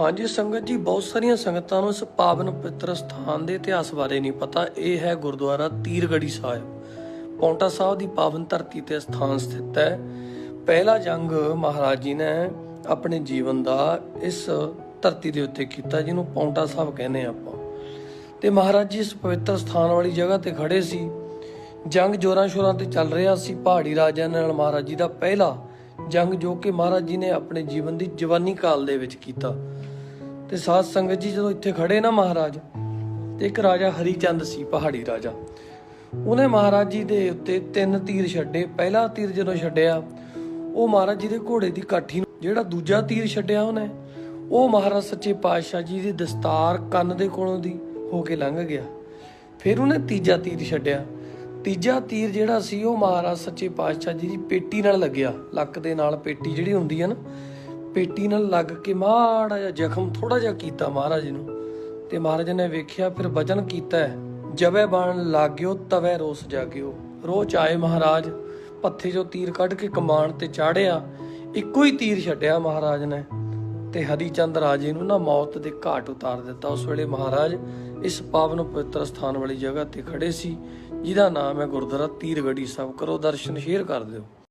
ਹਾਂਜੀ, ਸੰਗਤ ਜੀ, ਬਹੁਤ ਸਾਰੀਆਂ ਸੰਗਤਾਂ ਨੂੰ ਇਸ ਪਾਵਨ ਪਵਿੱਤਰ ਸਥਾਨ ਦੇ ਇਤਿਹਾਸ ਬਾਰੇ ਨਹੀਂ ਪਤਾ। ਇਹ ਹੈ ਗੁਰਦੁਆਰਾ ਤੀਰਗੜੀ ਸਾਹਿਬ। ਪੌਂਟਾ ਸਾਹਿਬ ਦੀ ਪਾਵਨ ਧਰਤੀ ਤੇ ਸਥਾਨ ਸਥਿਤ ਹੈ। ਪਹਿਲਾ ਜੰਗ ਮਹਾਰਾਜ ਜੀ ਨੇ ਆਪਣੇ ਜੀਵਨ ਦਾ ਇਸ ਧਰਤੀ ਦੇ ਉੱਤੇ ਕੀਤਾ, ਜਿਹਨੂੰ ਪੌਂਟਾ ਸਾਹਿਬ ਕਹਿੰਦੇ ਆਪਾਂ। ਤੇ ਮਹਾਰਾਜ ਜੀ ਇਸ ਪਵਿੱਤਰ ਸਥਾਨ ਵਾਲੀ ਜਗ੍ਹਾ ਤੇ ਖੜੇ ਸੀ। ਜੰਗ ਜੋਰਾਂ ਸ਼ੋਰਾਂ ਤੇ ਚੱਲ ਰਿਹਾ ਸੀ। ਪਹਾੜੀ ਰਾਜਿਆਂ ਨਾਲ ਮਹਾਰਾਜ ਜੀ ਦਾ ਪਹਿਲਾ ਜੰਗ, ਜੋ ਕਿ ਮਹਾਰਾਜ ਜੀ ਨੇ ਆਪਣੇ ਜੀਵਨ ਦੀ ਜਵਾਨੀ ਕਾਲ ਦੇ ਵਿੱਚ ਕੀਤਾ। ਤੇ ਸਾਧ ਸੰਗਤ ਜੀ ਜਦੋਂ ਇੱਥੇ ਖੜੇ ਨਾ ਮਹਾਰਾਜ, ਤੇ ਇੱਕ ਰਾਜਾ ਹਰੀਚੰਦ ਸੀ, ਪਹਾੜੀ ਰਾਜਾ। ਉਹਨੇ ਮਹਾਰਾਜ ਜੀ ਦੇ ਉੱਤੇ ਤਿੰਨ ਤੀਰ ਛੱਡੇ। ਪਹਿਲਾ ਤੀਰ ਜਦੋਂ ਛੱਡਿਆ, ਉਹ ਮਹਾਰਾਜ ਜੀ ਦੇ ਘੋੜੇ ਦੀ ਕਾਠੀ ਨੂੰ ਜਿਹੜਾ ਦੂਜਾ ਤੀਰ ਛੱਡਿਆ ਉਹਨੇ, ਉਹ ਮਹਾਰਾਜ ਸੱਚੇ ਪਾਤਸ਼ਾਹ ਜੀ ਦੀ ਦਸਤਾਰ ਕੰਨ ਦੇ ਕੋਲੋਂ ਦੀ ਹੋ ਕੇ ਲੰਘ ਗਿਆ। ਫਿਰ ਉਹਨੇ ਤੀਜਾ ਤੀਰ ਛੱਡਿਆ। ਤੀਜਾ ਤੀਰ ਜਿਹੜਾ ਸੀ, ਉਹ ਮਹਾਰਾਜ ਸੱਚੇ ਪਾਤਸ਼ਾਹ ਜੀ ਦੀ ਪੇਟੀ ਨਾਲ ਲੱਗਿਆ। ਲੱਕ ਦੇ ਨਾਲ ਪੇਟੀ ਜਿਹੜੀ ਹੁੰਦੀ ਹੈ ਨਾ ਪੇਟੀ ਨਾਲ ਲੱਗ ਕੇ ਮਾੜਾ ਜਿਹਾ ਜ਼ਖਮ ਥੋੜਾ ਜਿਹਾ ਕੀਤਾ ਮਹਾਰਾਜ ਨੂੰ। ਤੇ ਮਹਾਰਾਜ ਨੇ ਵੇਖਿਆ ਫਿਰ ਵਚਨ ਕੀਤਾ ਹੈ, ਜਬੇ ਬਾਣ ਲਾਗਿਓ ਤਵੇ ਰੋਸ ਜਾਗਿਓ। ਰੋਚ ਆਏ ਮਹਾਰਾਜ ਪੱਥੇ ਚੋਂ ਤੀਰ ਕੱਢ ਕੇ ਕਮਾਨ ਤੇ ਚਾੜਿਆ ਇੱਕੋ ਹੀ ਤੀਰ ਛੱਡਿਆ ਮਹਾਰਾਜ ਨੇ। ਤੇ ਹਰੀਚੰਦ ਰਾਜੇ ਨੂੰ ਨਾ ਮੌਤ ਦੇ ਘਾਟ ਉਤਾਰ ਦਿੱਤਾ। ਉਸ ਵੇਲੇ ਮਹਾਰਾਜ ਇਸ ਪਾਵਨ ਪਵਿੱਤਰ ਸਥਾਨ ਵਾਲੀ ਜਗ੍ਹਾ ਤੇ ਖੜੇ ਸੀ ਜਿਹਦਾ ਨਾਮ ਹੈ ਗੁਰਦੁਆਰਾ ਤੀਰਗੜੀ ਸਾਹਿਬ। ਕਰੋ ਦਰਸ਼ਨ ਸ਼ੇਅਰ ਕਰ ਦਿਓ।